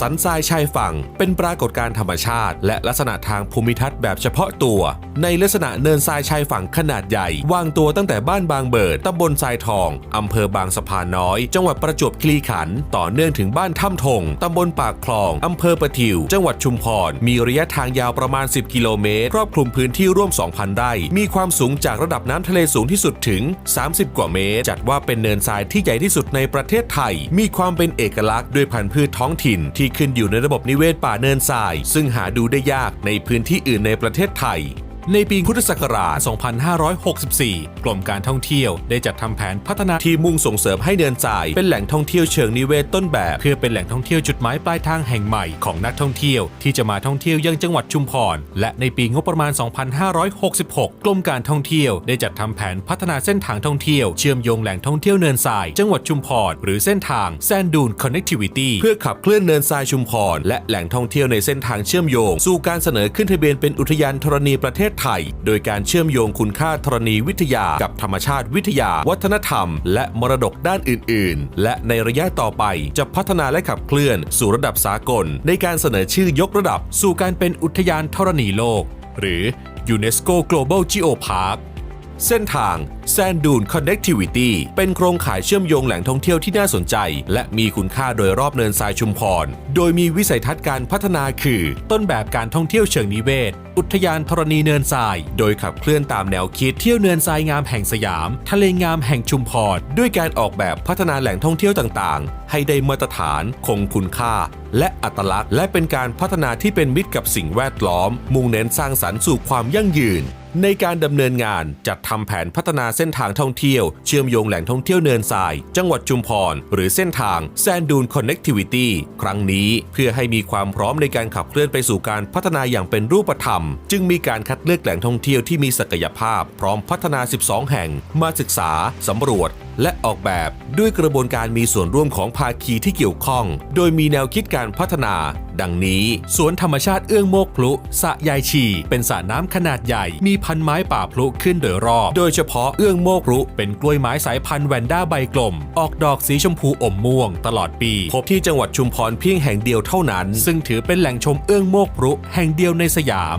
สันทรายชายฝั่ง เป็นปรากฏการณ์ธรรมชาติ และลักษณะทางภูมิทัศน์แบบเฉพาะตัว ในลักษณะเนินทรายชายฝั่งขนาดใหญ่ วางตัวตั้งแต่บ้านบางเบิดตำบลทรายทองอำเภอบางสะพานน้อย จังหวัดประจวบคีรีขันธ์ต่อเนื่องถึงบ้านถ้ำทงตำบลปากคลองอำเภอประทิว จังหวัดชุมพร มีระยะทางยาวประมาณ 10 กิโลเมตร ครอบคลุมพื้นที่ร่วม 2,000 ไร่ มีความสูงจากระดับน้ำทะเลสูงที่สุดถึง 30 กว่าเมตร จัดว่าเป็นเนินทรายที่ใหญ่ที่สุดในประเทศไทย มีความเป็นเอกลักษณ์ด้วยพันธุ์พืชท้องถิ่นที่ขึ้นอยู่ในระบบนิเวศป่าเนินทราย ซึ่งหาดูได้ยากในพื้นที่อื่นในประเทศไทย ในปีพุทธศักราช 2564 กรมการท่องเที่ยวได้จัดทำแผนพัฒนาที่มุ่งส่งเสริมให้เนินทราย เป็นแหล่งท่องเที่ยวเชิงนิเวศต้นแบบ เพื่อเป็นแหล่งท่องเที่ยวจุดหมายปลายทางแห่งใหม่ของนักท่องเที่ยวที่จะมาท่องเที่ยวยังจังหวัดชุมพร และในปีงบประมาณ 2566 กรมการท่องเที่ยวได้จัดทำแผนพัฒนาเส้นทางท่องเที่ยวเชื่อมโยงแหล่งท่องเที่ยวเนินทราย จังหวัดชุมพรหรือเส้นทางแซนดูนคอนเน c t ทิวิตี้เพื่อขับเคลื่อนเนินทรายชุมพรและแหล่งท่องเที่ยวในเส้นทางเชื่อมโยง สู่การเสนอขึ้นทะเบียนเป็นอุทยานธรณีประเทศไทย โดยการเชื่อมโยงคุณค่าธรณีวิทยากับธรรมชาติวิทยา วัฒนธรรม และมรดกด้านอื่น ๆ และในระยะต่อไปจะพัฒนาและขับเคลื่อนสู่ระดับสากล ในการเสนอชื่อยกระดับ สู่การเป็นอุทยานธรณีโลก หรือ UNESCO Global Geopark เส้นทางแซนดูน Connectivity เป็นโครงข่ายเชื่อมโยงแหล่งท่องเที่ยวที่น่าสนใจ และมีคุณค่าโดยรอบเนินทรายชุมพร โดยมีวิสัยทัศน์การพัฒนาคือ ต้นแบบการท่องเที่ยวเชิงนิเวศ อุทยานธรณีเนินทราย โดยขับเคลื่อนตามแนวคิดเที่ยวเนินทรายงามแห่งสยาม ทะเลงามแห่งชุมพร ด้วยการออกแบบพัฒนาแหล่งท่องเที่ยวต่างๆ ให้ได้มาตรฐานคงคุณค่า และอัตลักษณ์ และเป็นการพัฒนาที่เป็นมิตรกับสิ่งแวดล้อม มุ่งเน้นสร้างสรรค์สู่ความยั่งยืน ในการดำเนินงานจัดทำแผนพัฒนาเส้นทางท่องเที่ยว เชื่อมโยงแหล่งท่องเที่ยวเนินทราย จังหวัดชุมพร หรือเส้นทางแซนดูนคอนเน็กติวิตี้ครั้งนี้เพื่อให้มีความพร้อมในการขับเคลื่อนไปสู่การพัฒนาอย่างเป็นรูปธรรม จึงมีการคัดเลือกแหล่งท่องเที่ยวที่มีศักยภาพ พร้อมพัฒนา 12 แห่ง มาศึกษาสำรวจและออกแบบด้วยกระบวนการมีส่วนร่วมของภาคีที่เกี่ยวข้อง โดยมีแนวคิดการพัฒนา ดังนี้ สวนธรรมชาติเอื้องโมกพลุสะยายชี เป็นสระน้ำขนาดใหญ่ มีพันไม้ป่าพลุขึ้นโดยรอบ โดยเฉพาะเอื้องโมกพลุเป็นกล้วยไม้สายพันธุ์แวนด้าใบกลม ออกดอกสีชมพูอมม่วง ตลอดปี พบที่จังหวัดชุมพรเพียงแห่งเดียวเท่านั้น ซึ่งถือเป็นแหล่งชมเอื้องโมกพลุแห่งเดียวในสยาม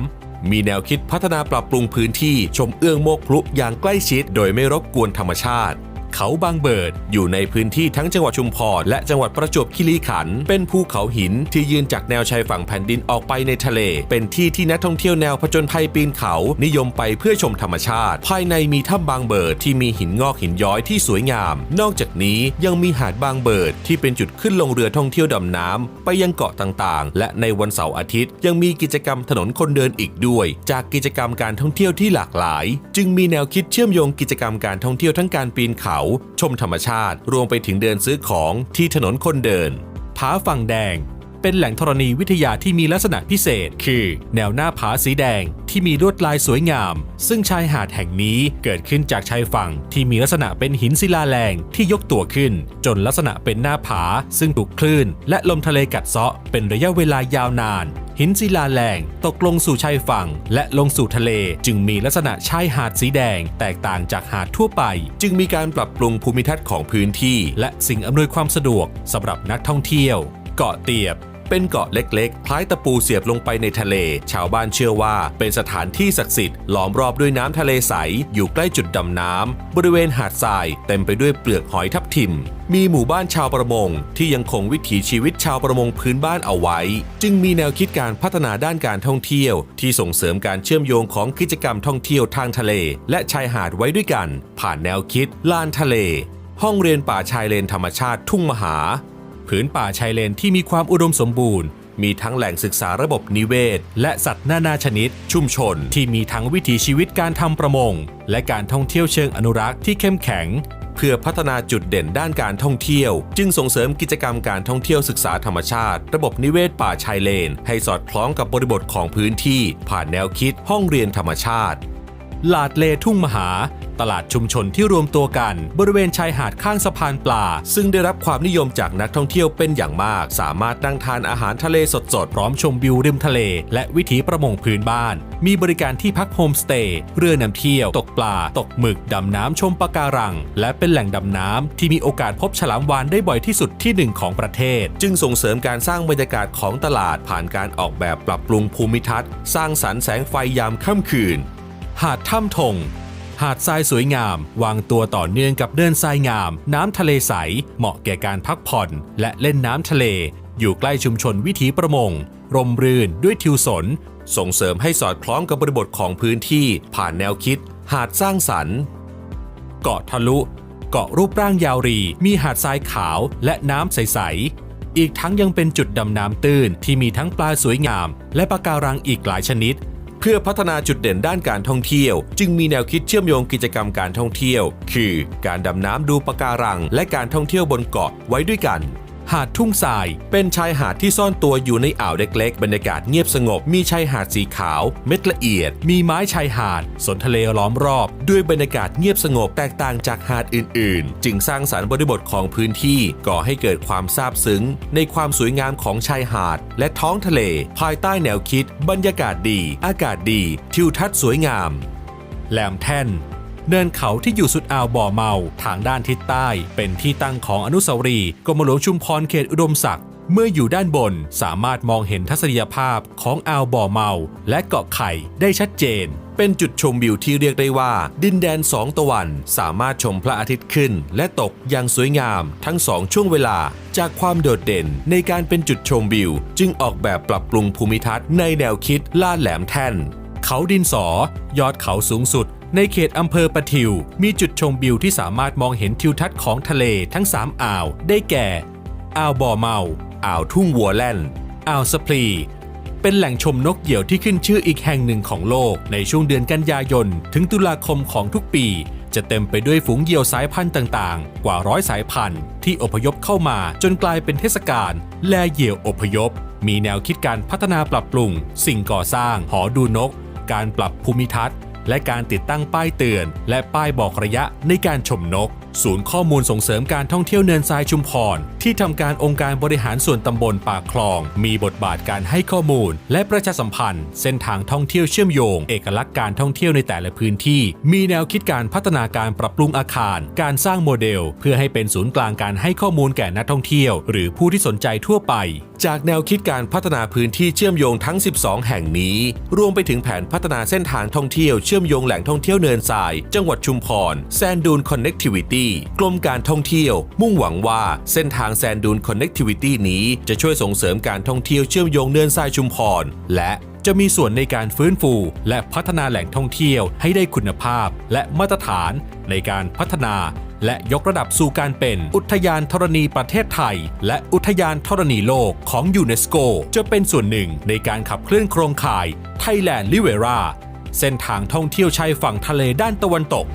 มีแนวคิดพัฒนาปรับปรุงพื้นที่ชมเอื้องโมกพลุอย่างใกล้ชิด โดยไม่รบกวนธรรมชาติ เขาบางเบิด อยู่ในพื้นที่ทั้งจังหวัดชุมพรและจังหวัดประจวบคีรีขันธ์เป็นภูเขาหินที่ยืนจากแนวชายฝั่งแผ่นดินออกไปในทะเล เป็นที่ที่นักท่องเที่ยวแนวผจญภัยปีนเขานิยมไปเพื่อชมธรรมชาติ ภายในมีถ้ำบางเบิดที่มีหินงอกหินย้อยที่สวยงาม นอกจากนี้ยังมีหาดบางเบิดที่เป็นจุดขึ้นลงเรือท่องเที่ยวดำน้ำไปยังเกาะต่างๆ และในวันเสาร์อาทิตย์ ยังมีกิจกรรมถนนคนเดินอีกด้วย จากกิจกรรมการท่องเที่ยวที่หลากหลาย จึงมีแนวคิดเชื่อมโยงกิจกรรมการท่องเที่ยวทั้งการปีนเขาชมธรรมชาติ รวมไปถึงเดินซื้อของที่ถนนคนเดิน ผาฝั่งแดง เป็นแหล่งธรณีวิทยาที่มีลักษณะพิเศษ คือแนวหน้าผาสีแดงที่มีลวดลายสวยงาม ซึ่งชายหาดแห่งนี้เกิดขึ้นจากชายฝั่งที่มีลักษณะเป็นหินศิลาแรงที่ยกตัวขึ้น จนลักษณะเป็นหน้าผา ซึ่งถูกคลื่น และลมทะเลกัดเซาะเป็นระยะเวลายาวนาน หินศิลาแรงตกลงสู่ชายฝั่ง และลงสู่ทะเล จึงมีลักษณะชายหาดสีแดง แตกต่างจากหาดทั่วไป จึงมีการปรับปรุงภูมิทัศน์ของพื้นที่ และสิ่งอำนวยความสะดวกสำหรับนักท่องเที่ยว เกาะเตียบ เป็นเกาะเล็กๆ คล้ายตะปูเสียบลงไปในทะเล ชาวบ้านเชื่อว่าเป็นสถานที่ศักดิ์สิทธิ์ล้อมรอบด้วยน้ำทะเลใส อยู่ใกล้จุดดำน้ำบริเวณหาดทรายเต็มไปด้วยเปลือกหอยทับทิม มีหมู่บ้านชาวประมง ที่ยังคงวิถีชีวิตชาวประมงพื้นบ้านเอาไว้ จึงมีแนวคิดการพัฒนาด้านการท่องเที่ยว ที่ส่งเสริมการเชื่อมโยงของกิจกรรมท่องเที่ยวทางทะเล และชายหาดไว้ด้วยกัน ผ่านแนวคิดลานทะเลห้องเรียนป่าชายเลนธรรมชาติทุ่งมหา ผืนป่าชายเลนที่มีความอุดมสมบูรณ์ มีทั้งแหล่งศึกษาระบบนิเวศ และสัตว์นานาชนิด ชุมชนที่มีทั้งวิถีชีวิตการทำประมง และการท่องเที่ยวเชิงอนุรักษ์ที่เข้มแข็ง เพื่อพัฒนาจุดเด่นด้านการท่องเที่ยว จึงส่งเสริมกิจกรรมการท่องเที่ยวศึกษาธรรมชาติ ระบบนิเวศป่าชายเลน ให้สอดคล้องกับบริบทของพื้นที่ ผ่านแนวคิดห้องเรียนธรรมชาติ ลาดเลทุ่งมหา ตลาดชุมชนที่รวมตัวกันบริเวณชายหาดข้างสะพานปลา ซึ่งได้รับความนิยมจากนักท่องเที่ยวเป็นอย่างมาก สามารถนั่งทานอาหารทะเลสดๆ พร้อมชมวิวริมทะเล และวิถีประมงพื้นบ้าน มีบริการที่พักโฮมสเตย์เรือนำเที่ยว ตกปลา ตกหมึก ดำน้ำชมปะการัง และเป็นแหล่งดำน้ำที่มีโอกาสพบฉลามวาฬได้บ่อยที่สุดที่หนึ่งของประเทศ จึงส่งเสริมการสร้างบรรยากาศของตลาดผ่านการออกแบบปรับปรุงภูมิทัศน์ สร้างสรรค์แสงไฟยามค่ำคืน หาดถ้ำทง หาดทรายสวยงาม วางตัวต่อเนื่องกับเนินทรายงาม น้ำทะเลใส เหมาะแก่การพักผ่อน และเล่นน้ำทะเล อยู่ใกล้ชุมชนวิถีประมง ร่มรื่นด้วยทิวสน ส่งเสริมให้สอดคล้องกับบริบทของพื้นที่ ผ่านแนวคิด หาดสร้างสรรค์ เกาะทะลุ เกาะรูปร่างยาวรี มีหาดทรายขาวและน้ำใสๆอีกทั้งยังเป็นจุดดำน้ำตื้นที่มีทั้งปลาสวยงาม และปะการังอีกหลายชนิด เพื่อพัฒนาจุดเด่นด้านการท่องเที่ยว จึงมีแนวคิดเชื่อมโยงกิจกรรมการท่องเที่ยว คือ การดำน้ำดูปะการัง และการท่องเที่ยวบนเกาะไว้ด้วยกัน หาดทุ่งทรายเป็นชายหาดที่ซ่อนตัวอยู่ในอ่าวเล็กๆ บรรยากาศเงียบสงบ มีชายหาดสีขาว เม็ดละเอียด มีไม้ชายหาด สนทะเลล้อมรอบ ด้วยบรรยากาศเงียบสงบแตกต่างจากหาดอื่นๆ จึงสร้างสรรค์บริบทของพื้นที่ก่อให้เกิดความซาบซึ้ง ในความสวยงามของชายหาด และท้องทะเล ภายใต้แนวคิด บรรยากาศดี อากาศดี ทิวทัศน์สวยงามแหลมแท่น เนินเขาที่อยู่สุดอ่าวบ่อเมา ทางด้านทิศใต้ เป็นที่ตั้งของอนุสาวรีย์กรมหลวงชุมพรเขตอุดมศักดิ์เมื่ออยู่ด้านบนสามารถมองเห็นทัศนียภาพของอ่าวบ่อเมา และเกาะไข่ได้ชัดเจน เป็นจุดชมวิวที่เรียกได้ว่า ดินแดนสองตะวัน สามารถชมพระอาทิตย์ขึ้น และตกอย่างสวยงาม ทั้งสองช่วงเวลา จากความโดดเด่นในการเป็นจุดชมวิว จึงออกแบบปรับปรุงภูมิทัศน์ในแนวคิดลาดแหลมแท่น เขาดินสอ ยอดเขาสูงสุด ในเขตอำเภอปะทิว มีจุดชมวิวที่สามารถมองเห็นทิวทัศน์ของทะเลทั้ง 3 อ่าว ได้แก่ อ่าวบ่อเมา อ่าวทุ่งวัวแล่น อ่าวสะพลี เป็นแหล่งชมนกเหยี่ยวที่ขึ้นชื่ออีกแห่งหนึ่งของโลกในช่วงเดือนกันยายน ถึงตุลาคมของทุกปี จะเต็มไปด้วยฝูงเหยี่ยวสายพันธุ์ต่างๆ กว่าร้อยสายพันธุ์ที่อพยพเข้ามาจนกลายเป็นเทศกาลแลเหยี่ยวอพยพ มีแนวคิดการพัฒนาปรับปรุง สิ่งก่อสร้างหอดูนก การปรับภูมิทัศน์ และการติดตั้งป้ายเตือน และป้ายบอกระยะในการชมนก ศูนย์ข้อมูลส่งเสริมการท่องเที่ยวเนินทรายชุมพร ที่ทำการองค์การบริหารส่วนตำบลปากคลอง มีบทบาทการให้ข้อมูล และประชาสัมพันธ์ เส้นทางท่องเที่ยวเชื่อมโยง เอกลักษณ์การท่องเที่ยวในแต่ละพื้นที่ มีแนวคิดการพัฒนาการปรับปรุงอาคาร การสร้างโมเดล เพื่อให้เป็นศูนย์กลางการให้ข้อมูลแก่นักท่องเที่ยว หรือผู้ที่สนใจทั่วไป จากแนวคิดการพัฒนาพื้นที่เชื่อมโยงทั้ง 12 แห่งนี้ รวมไปถึงแผนพัฒนาเส้นทางท่องเที่ยวเชื่อมโยงแหล่งท่องเที่ยวเนินทราย จังหวัดชุมพรแซนดูนคอนเน็กทิวิตี้กรมการท่องเที่ยว มุ่งหวังว่าเส้นทางแซนดูนคอนเน็กทิวิตี้นี้จะช่วยส่งเสริมการท่องเที่ยวเชื่อมโยงเนินทรายชุมพร และจะมีส่วนในการฟื้นฟู และพัฒนาแหล่งท่องเที่ยวให้ได้คุณภาพ และมาตรฐานในการพัฒนา และยกระดับสู่การเป็นอุทยานธรณีประเทศไทย และอุทยานธรณีโลกของยูเนสโก จะเป็นส่วนหนึ่งในการขับเคลื่อนโครงข่าย Thailand l i v e r a เส้นทางท่องเที่ยวชายฝั่งทะเลด้านตะวันตก